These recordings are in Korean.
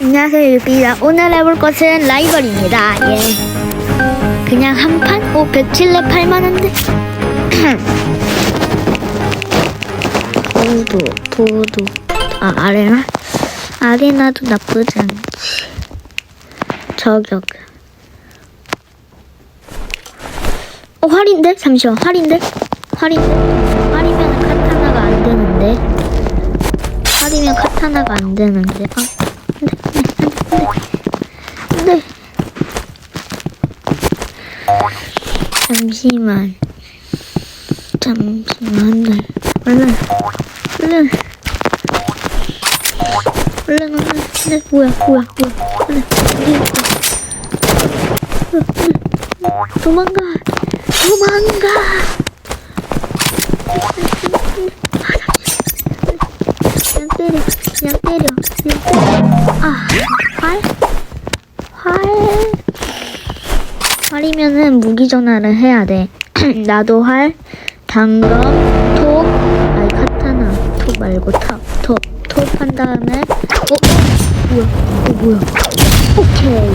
안녕하세요 유비입니다 오늘 해볼 것은 라이벌입니다 예 그냥 한 판? 오 107렙 8만원대 보도 보도 아 아레나? 아레나도 나쁘지 않지 저격 어 활인데? 잠시만 활인데? 활인데? 활이면 카타나가 안 되는데 활이면 카타나가 안 되는데 아 안돼 잠시만. 잠시만. 네. 얼른. 얼른. 얼른 얼른. 네 뭐야 뭐야 뭐야. 얼른. 어디 있어. 도망가. 도망가. 그냥 때려. 그냥 때려. 그냥 때려. 아 활? 활 활이면은 무기 전화를 해야 돼. 나도 활 단검 톱 아니 카타나. 톱 말고 탑 톱 톱 한 다음에 어? 어? 뭐야? 어 뭐야? 오케이.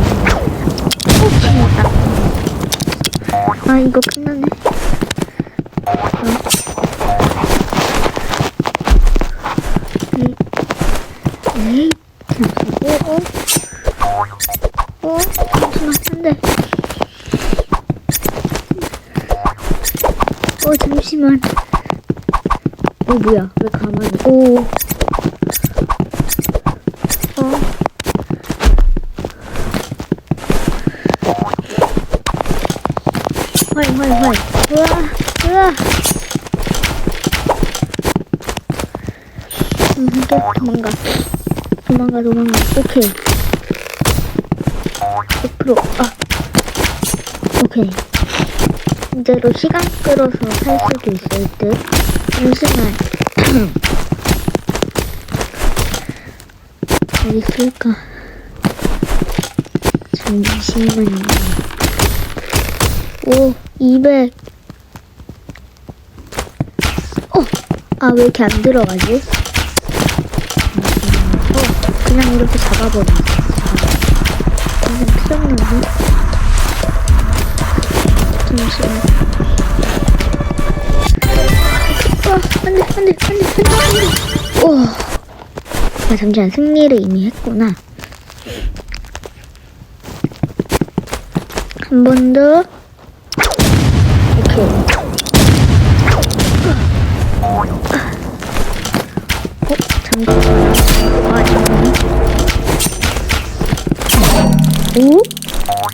오케이. 아, 아 이거 끝나네 어. 에이 오, 오. 어? 잠시만, 안 돼. 어, 잠시만. 어, 뭐야. 왜 가만히. 오. 어. 활, 활, 활. 우와, 우와. 음, 또 도망가. 도망가, 도망가. 오케이. 100%. 아. 오케이. 이대로 시간 끌어서 할 수도 있을 듯. 잠시만. 어디 있을까? 잠시만요. 오, 200. 어! 아, 왜 이렇게 안 들어가지? 어, 그냥 이렇게 잡아버리네. 그냥 필요 없는데? 잠시만. 아, 안 돼, 안 돼, 안 돼, 안 돼. 오. 아, 잠시만. 승리를 이미 했구나. 한 번 더. 오케이. 어, 잠시만. 아, 잠깐만. 오?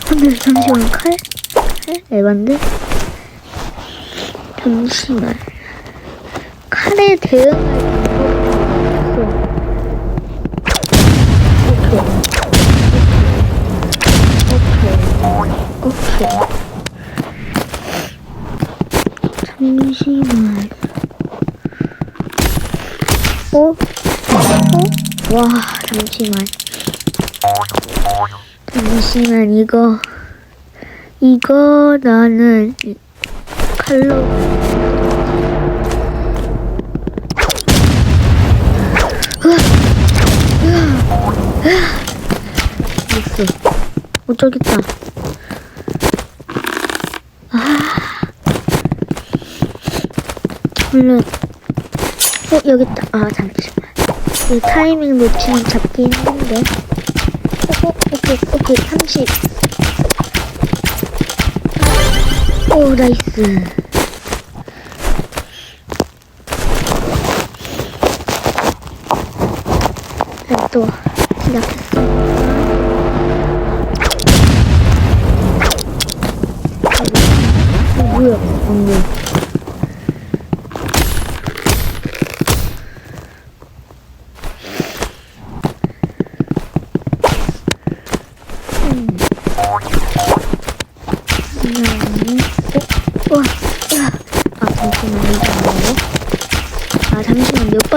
근데 잠시만 칼? 칼? 에반데? 잠시만. 칼에 대응할 방법이 없어 오케이. 오케이. 오케이. 잠시만. 어? 어? 와 잠시만. 잠시만 이거 이거 나는 이- 칼로 있어 어 저기 있다. 아. 물론 어 여기 있다. 아 잠시만. 이 타이밍 놓치면 잡기 힘든데. 어, 어, 오케이, 오케이, 30. 오, 나이스. 네, 또, 시작했어. 어, 뭐야, 방금. 음, 어,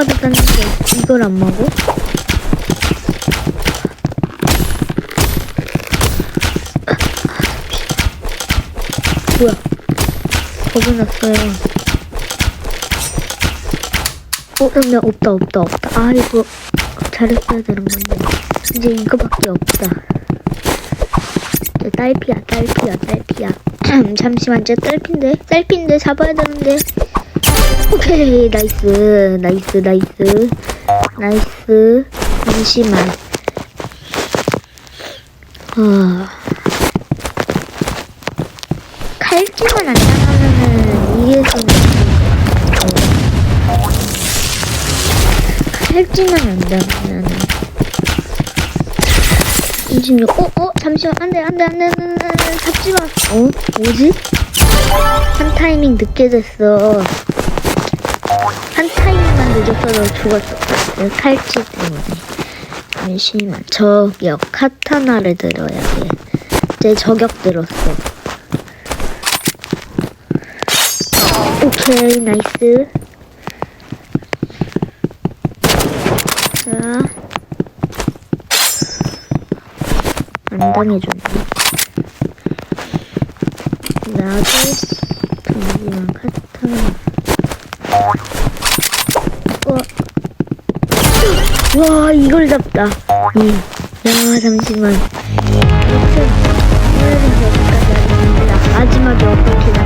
바닥 땄는데 이걸 안 먹어? 아, 뭐야? 버그 났어요. 어, 근데 없다, 없다, 없다. 아, 이거 잘했어야 되는 건데. 이제 이거밖에 없다. 저 딸피야, 딸피야, 딸피야. 잠시만, 저 딸피인데? 딸피인데 잡아야 되는데. 오케이, 나이스, 나이스, 나이스, 나이스. 잠시만. 아. 칼질만 안 당하면은 이게서는 칼질만 안 당하면은 26. 어, 어, 잠시만. 안 돼, 안 돼, 안 돼, 안 돼, 안 돼, 안 돼. 잡지 마. 어? 뭐지? 한 타이밍 늦게 됐어. 한 타이밍만 늦었어도 죽었어. 내 칼질 때문에. 잠시만. 저격. 카타나를 들어야 돼. 제 저격 들었어. 오케이, 나이스. 자. 안 당해줬네. 나도 와 이걸 잡다 음. 야 잠시만 아무래도 여기까지 하겠습니다 마지막에 어떻게 나